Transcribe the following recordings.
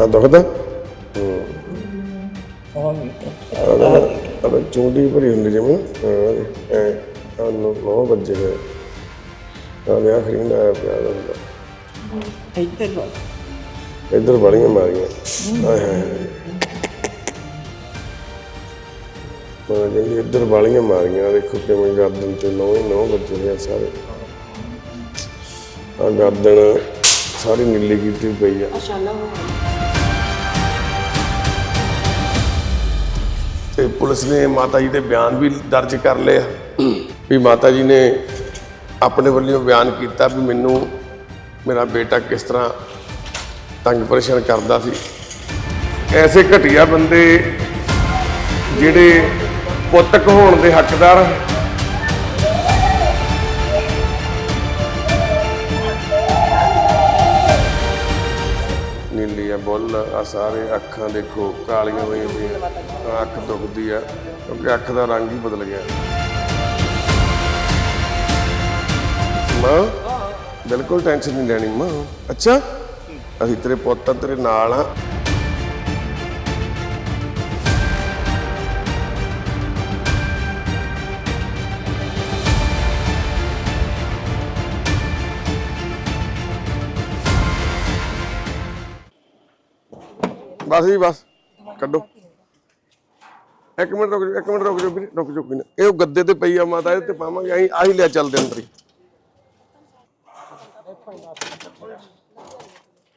ਆ ਦੁਖਦਾ? ਹੂੰ। ਉਹ ਵੀ ਅਬ ਚੁੰਡੀ ਭਰੀ ਹੁੰਦੀ ਜਿਵੇਂ ਹਾਂ ਐ ਆ ਨੋ ਨੋ ਵੱਜੇ ਹੋਏ ਆ ਵਿਆਹ ਖਰੀਂਦਾ ਆਇਆ ਪਿਆ ਦਾ ਇੱਧਰ ਵਾ ਇੱਧਰ ਬੜੀਆਂ ਮਾਰੀਆਂ। ਆਏ ਹਾਏ। ਹਾਏ ਮੈਂ ਕਹਿੰਦੀ ਇੱਧਰ ਵਾਲੀਆਂ ਮਾਰੀਆਂ ਦੇਖੋ ਕਿਵੇਂ ਗਰਦਨ ਤੇ ਨੌ ਨੌ ਵੱਜੇ ਹੋਏ ਆ ਸਾਰੇ। ਆ ਗਰਦਨ ਸਾਰੀ ਨੀਲੀ ਕੀਤੀ ਪਈ ਆ। ਤੇ ਪੁਲਿਸ ਨੇ ਮਾਤਾ ਜੀ ਦੇ ਬਿਆਨ ਵੀ ਦਰਜ ਕਰ ਲਏ ਵੀ ਮਾਤਾ ਜੀ ਨੇ ਆਪਣੇ ਵੱਲੋਂ ਬਿਆਨ ਕੀਤਾ ਵੀ ਮੈਨੂੰ ਮੇਰਾ ਬੇਟਾ ਕਿਸ ਤਰ੍ਹਾਂ ਤੰਗ ਪਰੇਸ਼ਾਨ ਕਰਦਾ ਸੀ। ਐਸੇ ਘਟੀਆ ਬੰਦੇ ਜਿਹੜੇ ਪੁੱਤ ਹੋਣ ਦੇ ਹੱਕਦਾਰ ਨੀਲੀ ਆ ਸਾਰੇ ਅੱਖਾਂ ਦੇਖੋ, ਕਾਲੀਆਂ ਹੋਈਆਂ ਪਈਆਂ। ਅੱਖ ਦੁਖਦੀ ਆ, ਕਿਉਂਕਿ ਅੱਖ ਦਾ ਰੰਗ ਹੀ ਬਦਲ ਗਿਆ। ਮਾਂ, ਬਿਲਕੁਲ ਟੈਨਸ਼ਨ ਨਹੀਂ ਲੈਣੀ, ਮਾਂ। ਅੱਛਾ, ਅਸੀਂ ਤੇਰੇ ਪੁੱਤ ਤੇਰੇ ਨਾਲ ਆ। ਬਸ ਜੀ ਬਸ। ਕੱਢੋ। ਇੱਕ ਮਿੰਟ ਰੁਕ ਜਾਓ ਇੱਕ ਮਿੰਟ ਰੁਕ ਜਾਓ ਵੀਰੇ ਰੁਕ ਜਾਓ ਕੋਈ ਨਾ। ਇਹ ਉਹ ਗੱਦੇ ਤੇ ਪਈ ਆ ਮਾਤਾ ਇਹਦੇ ਤੇ ਪਾਵਾਂਗੇ ਆਹੀ ਆਹੀ ਲਿਆ ਚੱਲਦੇ ਅੰਦਰ ਹੀ।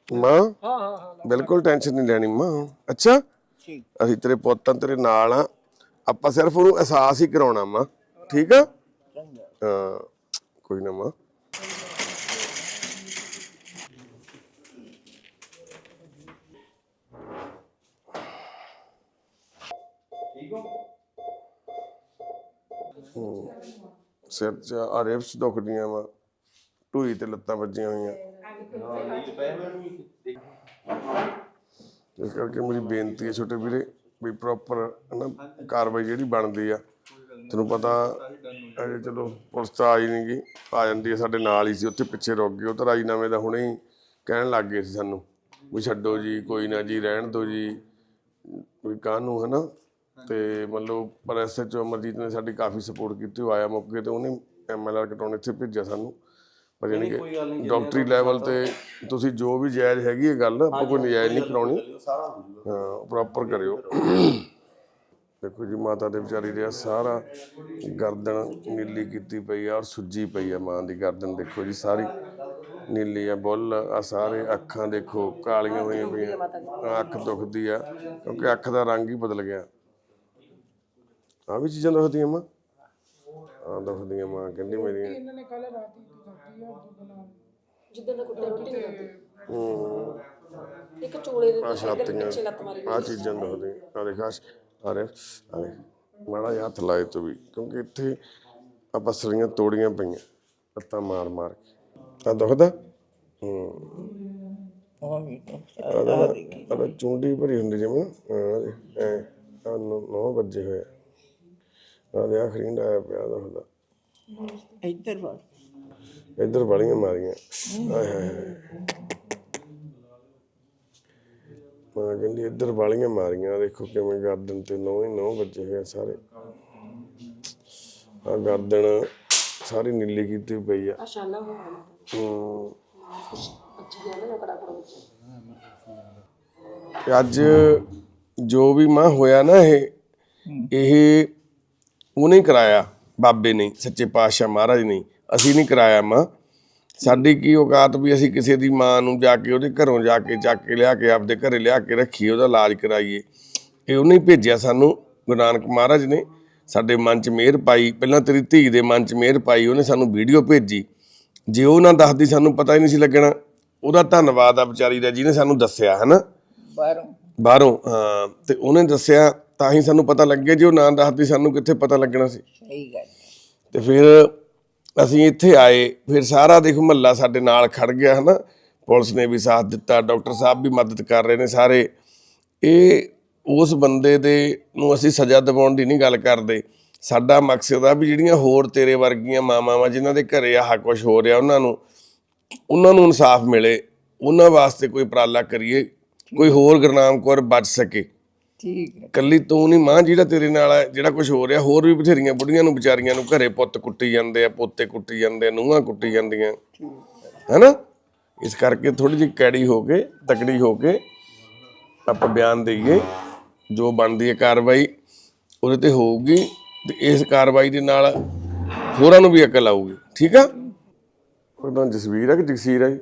ਮਾਂ ਹਾਂ ਹਾਂ ਬਿਲਕੁਲ ਟੈਨਸ਼ਨ ਨਹੀਂ ਲੈਣੀ ਮਾਂ। ਅੱਛਾ? ਠੀਕ। ਅਸੀਂ ਤੇਰੇ ਪੁੱਤਾਂ ਤੇਰੇ ਨਾਲ ਆ। ਆਪਾਂ ਸਿਰਫ ਉਹਨੂੰ ਅਹਿਸਾਸ ਹੀ ਕਰਾਉਣਾ ਮਾਂ। ਠੀਕ ਆ? ਹਾਂ ਕੋਈ ਨਾ ਮਾਂ। ਸਿਰ ਚ ਆ ਰਿਬਸ ਦੁਖਦੀਆਂ ਵਾ ਢੂਈ ਤੇ ਲੱਤਾਂ ਵੱਜੀਆਂ ਹੋਈਆਂ। ਇਸ ਕਰਕੇ ਮੇਰੀ ਬੇਨਤੀ ਹੈ ਛੋਟੇ ਵੀਰੇ ਵੀ ਪ੍ਰੋਪਰ ਨਾ ਕਾਰਵਾਈ ਜਿਹੜੀ ਬਣਦੀ ਆ, ਤੈਨੂੰ ਪਤਾ ਅਜੇ ਚਲੋ ਪੁਲਿਸ ਤਾਂ ਆਈ ਨਹੀਂ ਗਈ ਆ ਜਾਂਦੀ ਹੈ ਸਾਡੇ ਨਾਲ ਹੀ ਸੀ, ਉੱਥੇ ਪਿੱਛੇ ਰੁਕ ਗਏ ਉਹ ਤਾਂ ਰਾਜੀਨਾਮੇ ਦਾ ਹੁਣੇ ਹੀ ਕਹਿਣ ਲੱਗ ਗਏ ਸੀ ਸਾਨੂੰ ਵੀ ਛੱਡੋ ਜੀ, ਕੋਈ ਨਾ ਜੀ, ਰਹਿਣ ਦਿਓ ਜੀ, ਵੀ ਕਾਹਨੂੰ ਹਨਾ ਤੇ ਮਤਲਬ ਪਰ ਐਸਐਚਓ ਅਮਰਜੀਤ ਨੇ ਸਾਡੀ ਕਾਫੀ ਸਪੋਰਟ ਕੀਤੀ ਉਹ ਆਇਆ ਮੌਕੇ ਤੇ ਉਹਨੇ ਐਮਐਲਆਰ ਕਟਾਉਣ ਇੱਥੇ ਭੇਜਿਆ ਸਾਨੂੰ। ਪਰ ਜਾਣੀ ਕਿ ਡਾਕਟਰੀ ਲੈਵਲ ਤੇ ਤੁਸੀਂ ਜੋ ਵੀ ਜਾਇਜ਼ ਹੈਗੀ ਹੈ ਗੱਲ ਆਪਾਂ ਕੋਈ ਨਜਾਇਜ਼ ਨਹੀਂ ਕਰਾਉਣੀ। ਹਾਂ ਪ੍ਰੋਪਰ ਕਰਿਓ। ਦੇਖੋ ਜੀ ਮਾਤਾ ਦੇ ਵਿਚਾਰੀ ਦੇ ਸਾਰਾ ਗਰਦਨ ਨੀਲੀ ਕੀਤੀ ਪਈ ਆ ਔਰ ਸੁੱਜੀ ਪਈ ਆ ਮਾਂ ਦੀ ਗਰਦਨ ਦੇਖੋ ਜੀ ਸਾਰੀ ਨੀਲੀ ਆ ਬੁੱਲ ਆ ਸਾਰੇ ਅੱਖਾਂ ਦੇਖੋ ਕਾਲੀਆਂ ਹੋਈਆਂ ਪਈਆਂ ਆਹ ਅੱਖ ਦੁਖਦੀ ਆ ਕਿਉਂਕਿ ਅੱਖ ਦਾ ਰੰਗ ਹੀ ਬਦਲ ਗਿਆ। ਆ ਵੀ ਚੀਜ਼ਾਂ ਦੁਖਦੀਆਂ ਮਾਂ ਆ ਦੁਖਦੀਆਂ ਮਾਂ ਕਹਿੰਦੀ ਮੇਰੀਆਂ ਜਿੱਦਾਂ ਦਾ ਕੁੱਤੇ ਰੋਟੀ ਨਹੀਂ ਖਾਂਦੇ ਹੂੰ। ਇੱਕ ਚੋਲੇ ਦੇ ਆ ਛਾਤੀਆਂ ਪਿੱਛੇ ਲੱਤ ਮਾਰੀ। ਆ ਚੀਜ਼ਾਂ ਦੁਖਦੀਆਂ ਆ ਦੇਖ ਆ ਆ ਆ ਮਾੜਾ ਜਿਹਾ ਹੱਥ ਲਾਏ ਤੂੰ ਵੀ ਕਿਉਂਕਿ ਇੱਥੇ ਆ ਪਸਲੀਆਂ ਤੋੜੀਆਂ ਪਈਆਂ ਲੱਤਾਂ ਮਾਰ ਮਾਰ ਕੇ। ਆ ਦੁਖਦਾ? ਹੂੰ। ਉਹ ਵੀ ਆ ਚੁੰਡੀ ਭਰੀ ਹੁੰਦੀ ਜਿਵੇਂ ਹਾਂ ਐ ਆ ਨੌ ਵੱਜੇ ਹੋਏ ਆ। ਦੇ ਆਖਰੀ ਦਾ ਆਇਆ ਪਿਆ ਦੁਖਦਾ ਇੱਧਰ ਵਾ ਇੱਧਰ ਬੜੀਆਂ ਮਾਰੀਆਂ। ਆਏ ਹਾਏ ਹਾਏ। ਮੈਂ ਕਹਿੰਦੀ ਇੱਧਰ ਵਾਲੀਆਂ ਮਾਰੀਆਂ। ਦੇਖੋ ਕਿਵੇਂ ਗਰਦਨ ਤੇ ਨੌ ਹੀ ਨੌ ਵੱਜੇ ਹੋਏ ਆ ਸਾਰੇ। ਆ ਗਰਦਨ ਸਾਰੀ ਨੀਲੀ ਕੀਤੀ ਪਈ ਆ। ਆ ਸ਼ਾਲਾ ਹੋ ਗਿਆ। ਹੂੰ। ਅੱਛੀ ਗਿਆ ਨਾ ਕੜਾ ਕੜਾ ਵਿੱਚ ਤੇ ਅੱਜ ਜੋ ਵੀ ਮਾਂ ਹੋਇਆ ਨਾ ਇਹ ਇਹ ਉਹਨੇ ਕਰਾਇਆ ਬਾਬੇ ਨੇ ਸੱਚੇ ਪਾਤਸ਼ਾਹ ਮਹਾਰਾਜ ਨੇ। ਅਸੀਂ ਨਹੀਂ ਕਰਾਇਆ ਮਾਂ। ਸਾਡੀ ਕੀ ਔਕਾਤ ਵੀ ਅਸੀਂ ਕਿਸੇ ਦੀ ਮਾਂ ਨੂੰ ਜਾ ਕੇ ਉਹਦੇ ਘਰੋਂ ਜਾ ਕੇ ਚੱਕ ਕੇ ਲਿਆ ਕੇ ਆਪਦੇ ਘਰੇ ਲਿਆ ਕੇ ਰੱਖੀਏ ਉਹਦਾ ਇਲਾਜ ਕਰਾਈਏ। ਇਹ ਉਹਨੇ ਹੀ ਭੇਜਿਆ ਸਾਨੂੰ ਗੁਰੂ ਨਾਨਕ ਮਹਾਰਾਜ ਨੇ। ਸਾਡੇ ਮਨ 'ਚ ਮਿਹਰ ਪਾਈ ਪਹਿਲਾਂ ਤੇਰੀ ਧੀ ਦੇ ਮਨ 'ਚ ਮਿਹਰ ਪਾਈ ਉਹਨੇ ਸਾਨੂੰ ਵੀਡੀਓ ਭੇਜੀ। ਜੇ ਉਹ ਨਾ ਦੱਸਦੀ ਸਾਨੂੰ ਪਤਾ ਹੀ ਨਹੀਂ ਸੀ ਲੱਗਣਾ। ਉਹਦਾ ਧੰਨਵਾਦ ਆ ਵਿਚਾਰੀ ਦਾ ਜਿਹਨੇ ਸਾਨੂੰ ਦੱਸਿਆ ਹਨਾ? ਬਾਹਰੋਂ। ਬਾਹਰੋਂ ਹਾਂ ਤੇ ਉਹਨੇ ਦੱਸਿਆ ਤਾਂ ਹੀ ਸਾਨੂੰ ਪਤਾ ਲੱਗਿਆ ਜੇ ਉਹ ਨਾਂ ਦੱਸਦੀ ਸਾਨੂੰ ਕਿੱਥੇ ਪਤਾ ਲੱਗਣਾ ਸੀ। ਸਹੀ ਗੱਲ ਤੇ ਫਿਰ ਅਸੀਂ ਇੱਥੇ ਆਏ ਫਿਰ ਸਾਰਾ ਦੇਖ ਮਹੱਲਾ ਸਾਡੇ ਨਾਲ ਖੜ ਗਿਆ ਹਨਾ। ਪੁਲਿਸ ਨੇ ਵੀ ਸਾਥ ਦਿੱਤਾ ਡਾਕਟਰ ਸਾਹਿਬ ਵੀ ਮਦਦ ਕਰ ਰਹੇ ਨੇ ਸਾਰੇ। ਇਹ ਉਸ ਬੰਦੇ ਦੇ ਨੂੰ ਅਸੀਂ ਸਜ਼ਾ ਦਿਵਾਉਣ ਦੀ ਨਹੀਂ ਗੱਲ ਕਰਦੇ। ਸਾਡਾ ਮਕਸਦ ਆ ਵੀ ਜਿਹੜੀਆਂ ਹੋਰ ਤੇਰੇ ਵਰਗੀਆਂ ਮਾਵਾਂ ਜਿਨ੍ਹਾਂ ਦੇ ਘਰੇ ਆਹ ਕੁਝ ਹੋ ਰਿਹਾ ਉਹਨਾਂ ਨੂੰ ਉਹਨਾਂ ਨੂੰ ਇਨਸਾਫ ਮਿਲੇ। ਉਹਨਾਂ ਵਾਸਤੇ ਕੋਈ ਉਪਰਾਲਾ ਕਰੀਏ ਕੋਈ ਹੋਰ ਗੁਰਨਾਮ ਕੌਰ ਬਚ ਸਕੇ। ਠੀਕ ਹੈ। ਕੱਲੀ ਤੂੰ ਨਹੀਂ ਮਾਂ ਜਿਹੜਾ ਤੇਰੇ ਨਾਲ ਹੈ ਜਿਹੜਾ ਕੁਝ ਹੋ ਰਿਹਾ ਹੋਰ ਵੀ ਬਥੇਰੀਆਂ ਬੁੱਢੀਆਂ ਨੂੰ ਵਿਚਾਰੀਆਂ ਨੂੰ ਘਰੇ ਪੁੱਤ ਕੁੱਟੀ ਜਾਂਦੇ ਆ ਪੋਤੇ ਕੁੱਟੀ ਜਾਂਦੇ ਆ ਨੂੰਹਾਂ ਕੁੱਟੀ ਜਾਂਦੀਆਂ। ਹੈਨਾ? ਇਸ ਕਰਕੇ ਥੋੜੀ ਜਿਹੀ ਕੈੜੀ ਹੋ ਕੇ ਤਕੜੀ ਹੋ ਕੇ ਆਪਾਂ ਬਿਆਨ ਦਈਏ ਜੋ ਬਣਦੀ ਹੈ ਕਾਰਵਾਈ ਉਹਦੇ ਤੇ ਹੋਊਗੀ ਤੇ ਇਸ ਕਾਰਵਾਈ ਦੇ ਨਾਲ ਹੋਰਾਂ ਨੂੰ ਵੀ ਅਕਲ ਆਊਗੀ। ਠੀਕ ਆ? ਉਹਦਾ ਜਸਵੀਰ ਹੈ ਕਿ ਜਗਸੀਰ ਹੈ ਜੀ?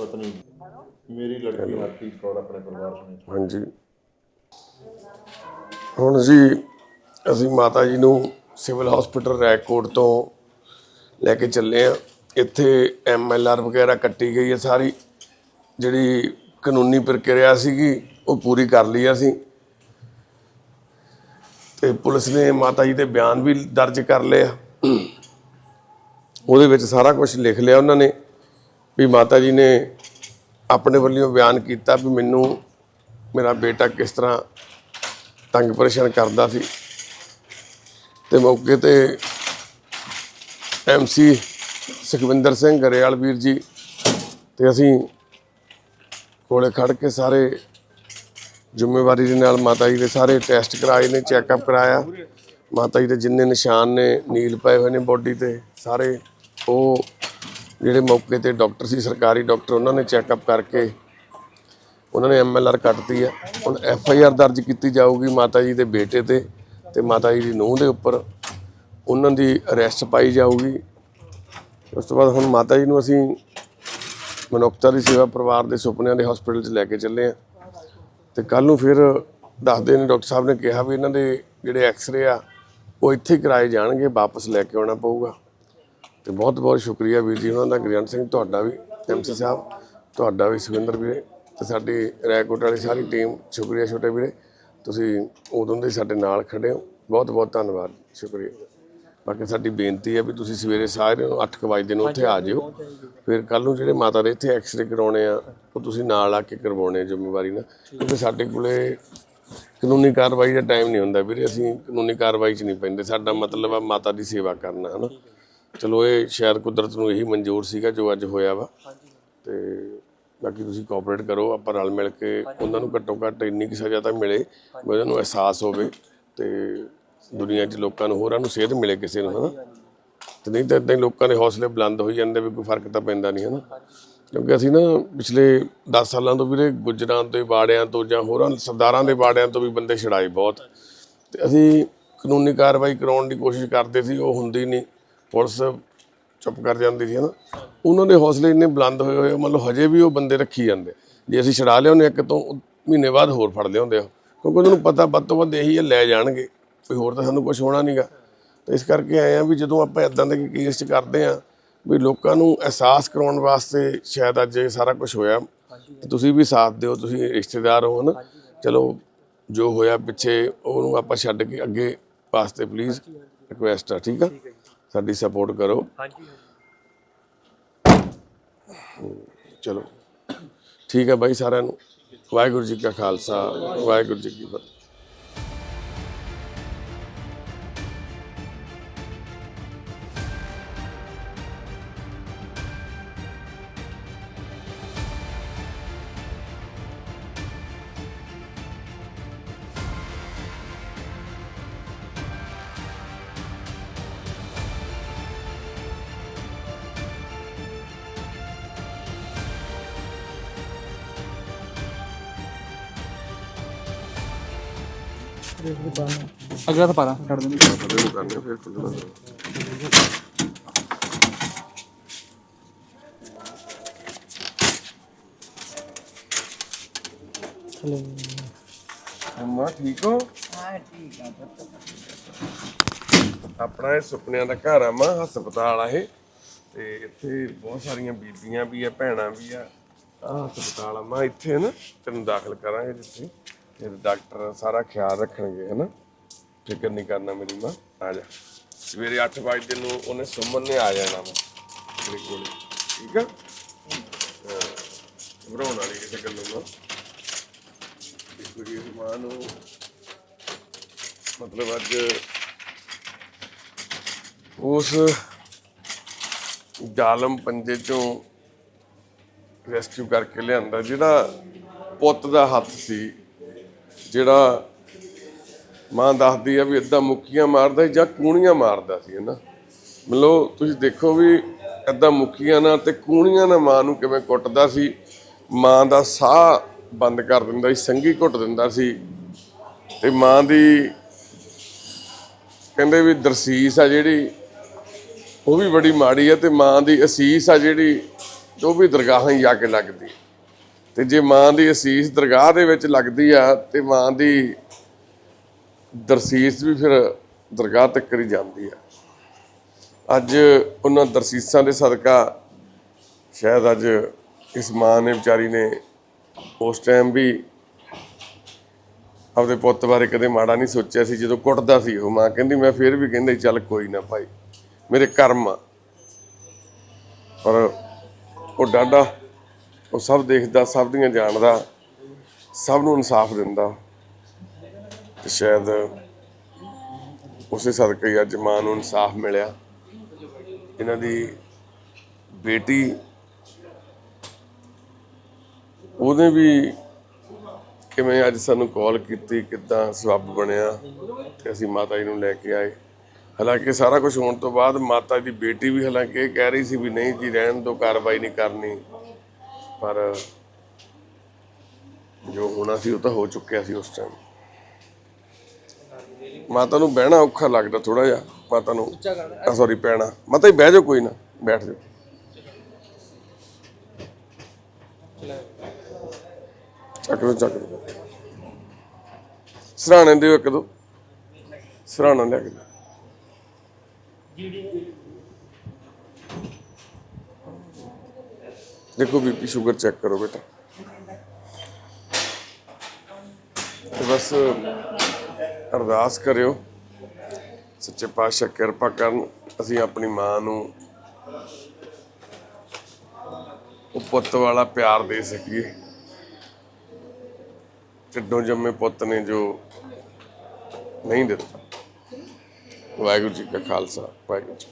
ਪਤਨੀ ਮੇਰੀ ਲੜਕੀ ਹਰਪ੍ਰੀਤ ਕੌਰ ਆਪਣੇ ਪਰਿਵਾਰ ਸਮੇਤ। ਹਾਂਜੀ। ਹੁਣ ਜੀ ਅਸੀਂ ਮਾਤਾ ਜੀ ਨੂੰ ਸਿਵਲ ਹਸਪੀਟਲ ਰੈਕੋਰਡ ਤੋਂ ਲੈ ਕੇ ਚੱਲੇ ਆ ਇੱਥੇ ਐਮਐਲਆਰ ਵਗੈਰਾ ਕੱਟੀ ਗਈ ਹੈ ਸਾਰੀ। ਜਿਹੜੀ ਕਾਨੂੰਨੀ ਪ੍ਰਕਿਰਿਆ ਸੀਗੀ ਉਹ ਪੂਰੀ ਕਰ ਲਈ ਅਸੀਂ। ਤੇ ਪੁਲਿਸ ਨੇ ਮਾਤਾ ਜੀ ਦੇ ਬਿਆਨ ਵੀ ਦਰਜ ਕਰ ਲਏ ਆ। ਉਹਦੇ ਵਿੱਚ ਸਾਰਾ ਕੁਝ ਲਿਖ ਲਿਆ ਉਹਨਾਂ ਨੇ। ਵੀ ਮਾਤਾ ਜੀ ਨੇ ਆਪਣੇ ਵੱਲੋਂ ਬਿਆਨ ਕੀਤਾ ਵੀ ਮੈਨੂੰ ਮੇਰਾ ਬੇਟਾ ਕਿਸ ਤਰ੍ਹਾਂ ਤੰਗ ਪਰੇਸ਼ਾਨ ਕਰਦਾ ਸੀ। ਤੇ ਮੌਕੇ ਤੇ ਐਮਸੀ ਸੁਖਵਿੰਦਰ ਸਿੰਘ ਗਰੇਵਾਲ ਵੀਰ ਜੀ ਤੇ ਅਸੀਂ ਕੋਲੇ ਖੜ ਕੇ ਸਾਰੇ ਜ਼ਿੰਮੇਵਾਰੀ ਦੇ ਨਾਲ ਮਾਤਾ ਜੀ ਦੇ ਸਾਰੇ ਟੈਸਟ ਕਰਾਏ ਨੇ, ਚੈੱਕਅਪ ਕਰਾਇਆ। ਮਾਤਾ ਜੀ ਦੇ ਜਿੰਨੇ ਨਿਸ਼ਾਨ ਨੇ, ਨੀਲ ਪਏ ਹੋਏ ਨੇ ਬੋਡੀ ਤੇ, ਸਾਰੇ ਉਹ ਜਿਹੜੇ ਮੌਕੇ ਤੇ ਡਾਕਟਰ ਸੀ, ਸਰਕਾਰੀ ਡਾਕਟਰ, ਉਹਨਾਂ ਨੇ ਚੈੱਕਅਪ ਕਰਕੇ ਉਹਨਾਂ ਨੇ ਐਮਐਲਆਰ ਕੱਟਤੀ ਆ। ਹੁਣ ਐਫਆਈਆਰ ਦਰਜ ਕੀਤੀ ਜਾਊਗੀ ਮਾਤਾ ਜੀ ਦੇ ਬੇਟੇ ਤੇ ਤੇ ਮਾਤਾ ਜੀ ਦੀ ਨੂੰਹ ਦੇ ਉੱਪਰ। ਉਹਨਾਂ ਦੀ ਅਰੈਸਟ ਪਾਈ ਜਾਊਗੀ। ਉਸ ਤੋਂ ਬਾਅਦ ਹੁਣ ਮਾਤਾ ਜੀ ਨੂੰ ਅਸੀਂ ਮਨੁੱਖਤਾ ਦੀ ਸੇਵਾ ਪਰਿਵਾਰ ਦੇ ਸੁਪਨਿਆਂ ਦੇ ਹਸਪੀਟਲ 'ਚ ਲੈ ਕੇ ਚੱਲੇ ਆ। ਤੇ ਕੱਲ ਨੂੰ ਫਿਰ ਦੱਸਦੇ ਨੇ ਡਾਕਟਰ ਸਾਹਿਬ ਨੇ ਕਿਹਾ ਵੀ ਇਹਨਾਂ ਦੇ ਜਿਹੜੇ ਐਕਸ-ਰੇ ਆ, ਉਹ ਇੱਥੇ ਹੀ ਕਰਾਏ ਜਾਣਗੇ, ਵਾਪਸ ਲੈ ਕੇ ਆਉਣਾ ਪਊਗਾ। ਤੇ ਬਹੁਤ ਬਹੁਤ ਸ਼ੁਕਰੀਆ ਵੀਰ ਜੀ ਉਹਨਾਂ ਦਾ ਗੁਰਜੰਟ ਸਿੰਘ ਤੁਹਾਡਾ ਵੀ ਐਮਸੀ ਸਾਹਿਬ ਤੁਹਾਡਾ ਵੀ ਸੁਖਿੰਦਰ ਵੀਰੇ ਤੇ ਸਾਡੀ ਰੈਕੋਟ ਵਾਲੀ ਸਾਰੀ ਟੀਮ, ਸ਼ੁਕਰੀਆ ਛੋਟੇ ਵੀਰੇ। ਤੁਸੀਂ ਉਦੋਂ ਦੇ ਸਾਡੇ ਨਾਲ ਖੜੇ ਹੋ। ਬਹੁਤ ਬਹੁਤ ਧੰਨਵਾਦ, ਸ਼ੁਕਰੀਆ। ਬਾਕੀ ਸਾਡੀ ਬੇਨਤੀ ਹੈ ਵੀ ਤੁਸੀਂ ਸਵੇਰੇ ਸਾਰੇ ਨੂੰ 8 ਵਜੇ ਨੂੰ ਉੱਥੇ ਆ ਜਿਓ। ਫਿਰ ਕੱਲ ਨੂੰ ਜਿਹੜੇ ਮਾਤਾ ਦੇ ਇੱਥੇ ਐਕਸਰੇ ਕਰਾਉਣੇ ਆ, ਉਹ ਤੁਸੀਂ ਨਾਲ ਆ ਕੇ ਕਰਵਾਉਣੇ ਆ ਜ਼ਿੰਮੇਵਾਰੀ ਨਾਲ। ਕਿਉਂਕਿ ਸਾਡੇ ਕੋਲੇ ਕਾਨੂੰਨੀ ਕਾਰਵਾਈ ਦਾ ਟਾਈਮ ਨਹੀਂ ਹੁੰਦਾ ਵੀਰੇ, ਅਸੀਂ ਕਾਨੂੰਨੀ ਕਾਰਵਾਈ 'ਚ ਨਹੀਂ ਪੈਂਦੇ। ਸਾਡਾ ਮਤਲਬ ਆ ਮਾਤਾ ਦੀ ਸੇਵਾ ਕਰਨਾ, ਹਨਾ। ਚਲੋ ਇਹ ਸ਼ਾਇਦ ਕੁਦਰਤ ਨੂੰ ਇਹੀ ਮਨਜ਼ੂਰ ਸੀਗਾ ਜੋ ਅੱਜ ਹੋਇਆ ਵਾ। ਤੇ ਬਾਕੀ ਤੁਸੀਂ ਕੋਆਪਰੇਟ ਕਰੋ, ਆਪਾਂ ਰਲ ਮਿਲ ਕੇ ਉਹਨਾਂ ਨੂੰ ਘੱਟੋ ਘੱਟ ਇੰਨੀ ਕੁ ਸਜ਼ਾ ਤਾਂ ਮਿਲੇ, ਵੀ ਉਹਨਾਂ ਨੂੰ ਅਹਿਸਾਸ ਹੋਵੇ ਤੇ ਦੁਨੀਆ 'ਚ ਲੋਕਾਂ ਨੂੰ ਹੋਰਾਂ ਨੂੰ ਸੇਧ ਮਿਲੇ ਕਿਸੇ ਨੂੰ, ਹਨਾ? ਤੇ ਨਹੀਂ ਤਾਂ ਇਦਾਂ ਹੀ ਲੋਕਾਂ ਦੇ ਹੌਸਲੇ ਬੁਲੰਦ ਹੋਈ ਜਾਂਦੇ ਵੀ ਕੋਈ ਫ਼ਰਕ ਤਾਂ ਪੈਂਦਾ ਨਹੀਂ, ਹਨਾ? ਕਿਉਂਕਿ ਅਸੀਂ ਨਾ ਪਿਛਲੇ 10 ਸਾਲਾਂ ਤੋਂ ਵੀਰੇ ਗੁੱਜਰਾਂ ਤੇ ਬਾੜਿਆਂ ਤੋਂ ਜਾਂ ਹੋਰਾਂ ਸਰਦਾਰਾਂ ਦੇ ਬਾੜਿਆਂ ਤੋਂ ਵੀ ਬੰਦੇ ਛੜਾਏ ਬਹੁਤ। ਤੇ ਅਸੀਂ ਕਾਨੂੰਨੀ ਕਾਰਵਾਈ ਕਰਾਉਣ ਦੀ ਕੋਸ਼ਿਸ਼ ਕਰਦੇ ਸੀ, ਉਹ ਹੁੰਦੀ ਨਹੀਂ। ਪੁਲਿਸ ਚੁੱਪ ਕਰ ਜਾਂਦੀ ਸੀ ਨਾ ਉਹਨਾਂ ਦੇ ਹੌਸਲੇ ਇੰਨੇ ਬੁਲੰਦ ਹੋਏ ਹੋਏ ਮਤਲਬ ਹਜੇ ਵੀ ਉਹ ਬੰਦੇ ਰੱਖੀ ਜਾਂਦੇ। ਜੇ ਅਸੀਂ ਛੜਾ ਲਿਆਉਂਦੇ ਇੱਕ ਤੋਂ ਮਹੀਨੇ ਬਾਅਦ ਹੋਰ ਫੜ ਲਿਆਉਂਦੇ ਆ। ਕਿਉਂਕਿ ਉਹਨਾਂ ਨੂੰ ਪਤਾ ਵੱਧ ਤੋਂ ਵੱਧ ਇਹੀ ਹੈ ਲੈ ਜਾਣਗੇ। ਕੋਈ ਹੋਰ ਤਾਂ ਸਾਨੂੰ ਕੁਝ ਹੋਣਾ ਨਹੀਂਗਾ ਤਾਂ ਇਸ ਕਰਕੇ ਆਏ ਆ ਵੀ ਜਦੋਂ ਆਪਾਂ ਇਦਾਂ ਦੇ ਕੇਸ ਚ ਕਰਦੇ ਆ, ਵੀ ਲੋਕਾਂ ਨੂੰ ਅਹਿਸਾਸ ਕਰਾਉਣ ਵਾਸਤੇ ਸ਼ਾਇਦ ਅੱਜ ਇਹ ਸਾਰਾ ਕੁਝ ਹੋਇਆ। ਤੁਸੀਂ ਵੀ ਸਾਥ ਦਿਓ, ਤੁਸੀਂ ਰਿਸ਼ਤੇਦਾਰ ਹੋ ਹਨਾ। ਚਲੋ, ਜੋ ਹੋਇਆ ਪਿੱਛੇ ਉਹਨੂੰ ਆਪਾਂ ਛੱਡ ਕੇ ਅੱਗੇ ਵਾਸਤੇ ਪਲੀਜ਼ ਰਿਕੁਐਸਟ ਆ, ਠੀਕ ਆ? ਸਾਡੀ ਸਪੋਰਟ ਕਰੋ। ਚਲੋ। ਠੀਕ ਹੈ ਬਾਈ ਸਾਰਿਆਂ ਨੂੰ। ਵਾਹਿਗੁਰੂ ਜੀ ਕਾ ਖਾਲਸਾ ਵਾਹਿਗੁਰੂ ਜੀ ਕੀ ਫਤਿਹ। ਅਗਲਾ ਤਾਂ ਪਾਰਾ ਛੱਡ ਦਿੰਦੇ। ਨੂੰ ਕਰਨੇ ਫਿਰ ਖੁੱਲ੍ਹਣਾ ਅੰਮਾ ਠੀਕ ਹੋ? ਹਾਂ ਠੀਕ ਆ ਪੁੱਤ। ਆਪਣਾ ਇਹ ਸੁਪਨਿਆਂ ਦਾ ਘਰ ਆ ਮਾਂ ਹਸਪਤਾਲ ਆ ਇਹ। ਤੇ ਇੱਥੇ ਬਹੁਤ ਸਾਰੀਆਂ ਬੀਬੀਆਂ ਵੀ ਆ ਭੈਣਾਂ ਵੀ ਆ। ਆ ਹਸਪਤਾਲ ਆ ਮਾਂ ਇੱਥੇ ਨਾ ਤੈਨੂੰ ਦਾਖਲ ਕਰਾਂਗੇ ਜਿੱਥੇ। ਫਿਰ ਡਾਕਟਰ ਸਾਰਾ ਖਿਆਲ ਰੱਖਣਗੇ, ਹਨਾ? ਫਿਕਰ ਨਹੀਂ ਕਰਨਾ ਮੇਰੀ ਮਾਂ। ਆ ਜਾ। ਸਵੇਰੇ 8 ਵਜੇ ਨੂੰ ਉਹਨੇ ਸੁਮਨ ਨੇ ਆ ਜਾਣਾ ਵਾ ਆਪਣੇ ਕੋਲ। ਠੀਕ ਆ? ਘਬਰਾਉਣ ਵਾਲੀ ਕਿਸੇ ਗੱਲੋਂ ਨਾ ਇਸ ਕੁੜੀ ਮਾਂ ਨੂੰ ਮਤਲਬ ਅੱਜ ਉਸ ਜ਼ਾਲਮ ਪੰਜੇ ਚੋਂ ਰੈਸਕਿਊ ਕਰਕੇ ਲਿਆਂਦਾ, ਜਿਹੜਾ ਪੁੱਤ ਦਾ ਹੱਥ ਸੀ। ਜਿਹੜਾ ਮਾਂ ਦੱਸਦੀ ਆ ਵੀ ਇਦਾਂ ਮੁੱਕੀਆਂ ਮਾਰਦਾ ਸੀ ਜਾਂ ਕੂਣੀਆਂ ਮਾਰਦਾ ਸੀ ਹਨਾ ਮਤਲਬ ਤੁਸੀਂ ਦੇਖੋ ਵੀ ਇਦਾਂ ਮੁੱਕੀਆਂ ਨਾਲ ਤੇ ਕੂਣੀਆਂ ਨਾਲ ਮਾਂ ਨੂੰ ਕਿਵੇਂ ਕੁੱਟਦਾ ਸੀ? ਮਾਂ ਦਾ ਸਾਹ ਬੰਦ ਕਰ ਦਿੰਦਾ ਸੀ ਸੰਗੀ ਘੁੱਟ ਦਿੰਦਾ ਸੀ। ਤੇ ਮਾਂ ਦੀ ਕਹਿੰਦੇ ਵੀ ਦਰਸੀਸ ਆ ਜਿਹੜੀ, ਉਹ ਵੀ ਬੜੀ ਮਾੜੀ ਆ ਤੇ ਮਾਂ ਦੀ ਅਸੀਸ ਆ ਜਿਹੜੀ, ਉਹ ਵੀ ਦਰਗਾਹਾਂ ਹੀ ਜਾ ਕੇ ਲੱਗਦੀ ਤੇ ਜੇ ਮਾਂ ਦੀ ਅਸੀਸ ਦਰਗਾਹ ਦੇ ਵਿੱਚ ਲੱਗਦੀ ਆ, ਤੇ ਮਾਂ ਦੀ ਦਰਸੀਸ ਵੀ ਫਿਰ ਦਰਗਾਹ ਤੱਕ ਹੀ ਜਾਂਦੀ ਆ। ਅੱਜ ਉਹਨਾਂ ਦਰਸੀਸਾਂ ਦੇ ਸਦਕਾ ਸ਼ਾਇਦ ਅੱਜ ਇਸ ਮਾਂ ਨੇ, ਵਿਚਾਰੀ ਨੇ ਉਸ ਟਾਈਮ ਵੀ ਆਪਦੇ ਪੁੱਤ ਬਾਰੇ ਕਦੇ ਮਾੜਾ ਨਹੀਂ ਸੋਚਿਆ ਸੀ, ਜਦੋਂ ਕੁੱਟਦਾ ਸੀ ਉਹ ਮਾਂ। ਕਹਿੰਦੀ, ਮੈਂ ਫਿਰ ਵੀ ਕਹਿੰਦਾ ਚੱਲ ਕੋਈ ਨਾ ਭਾਈ, ਮੇਰੇ ਕਰਮ ਆ। ਪਰ ਉਹ ਡਾਡਾ ਉਹ ਸਭ ਦੇਖਦਾ, ਸਭ ਦੀਆਂ ਜਾਣਦਾ, ਸਭ ਨੂੰ ਇਨਸਾਫ ਦਿੰਦਾ। ਤੇ ਸ਼ਾਇਦ ਉਸੇ ਸਦਕੇ ਅੱਜ ਮਾਂ ਨੂੰ ਇਨਸਾਫ ਮਿਲਿਆ। ਇਹਨਾਂ ਦੀ ਬੇਟੀ, ਉਹਨੇ ਵੀ ਕਿਵੇਂ ਅੱਜ ਸਾਨੂੰ ਕਾਲ ਕੀਤੀ, ਕਿੱਦਾਂ ਸਬੱਬ ਬਣਿਆ ਤੇ ਅਸੀਂ ਮਾਤਾ ਜੀ ਨੂੰ ਲੈ ਕੇ ਆਏ। ਹਾਲਾਂਕਿ ਸਾਰਾ ਕੁਝ ਹੋਣ ਤੋਂ ਬਾਅਦ ਮਾਤਾ ਦੀ ਬੇਟੀ ਵੀ ਹਾਲਾਂਕਿ ਇਹ ਕਹਿ ਰਹੀ ਸੀ ਵੀ ਨਹੀਂ ਜੀ, ਰਹਿਣ ਤੋਂ ਕਾਰਵਾਈ ਨਹੀਂ ਕਰਨੀ। ਪਰ ਜੋ ਹੋਣਾ ਸੀ ਉਹ ਤਾਂ ਹੋ ਚੁੱਕਿਆ ਸੀ ਉਸ ਟਾਈਮ ਮਾਤਾ ਨੂੰ ਬਹਿਣਾ ਔਖਾ ਲੱਗਦਾ ਥੋੜਾ ਜਿਹਾ ਮਾਤਾ ਨੂੰ। ਆ ਸੌਰੀ ਪੈਣਾ। ਮਾਤਾ ਜੀ ਬਹਿ ਜਾਓ ਕੋਈ ਨਾ ਬੈਠ ਜਾਓ। ਚੱਕ ਲਓ ਚੱਕ ਲਓ। ਸਰਾਣੇ ਦਿਓ ਇੱਕ ਦੋ। ਸਰਾਣਾ ਲਿਆ ਕੇ। ਦੇਖੋ ਬੀਪੀ ਸ਼ੂਗਰ ਚੈੱਕ ਕਰੋ ਬੇਟਾ। ਤੇ ਬਸ ਅਰਦਾਸ ਕਰਿਓ, ਸੱਚੇ ਪਾਤਸ਼ਾਹ ਕਿਰਪਾ ਕਰਨ, ਅਸੀਂ ਆਪਣੀ ਮਾਂ ਨੂੰ ਉਹ ਪੁੱਤ ਵਾਲਾ ਪਿਆਰ ਦੇ ਸਕੀਏ। ਢਿੱਡੋਂ ਜੰਮੇ ਪੁੱਤ ਨੇ ਜੋ ਨਹੀਂ ਦਿੱਤਾ। ਵਾਹਿਗੁਰੂ ਜੀ ਕਾ ਖਾਲਸਾ, ਵਾਹਿਗੁਰੂ ਜੀ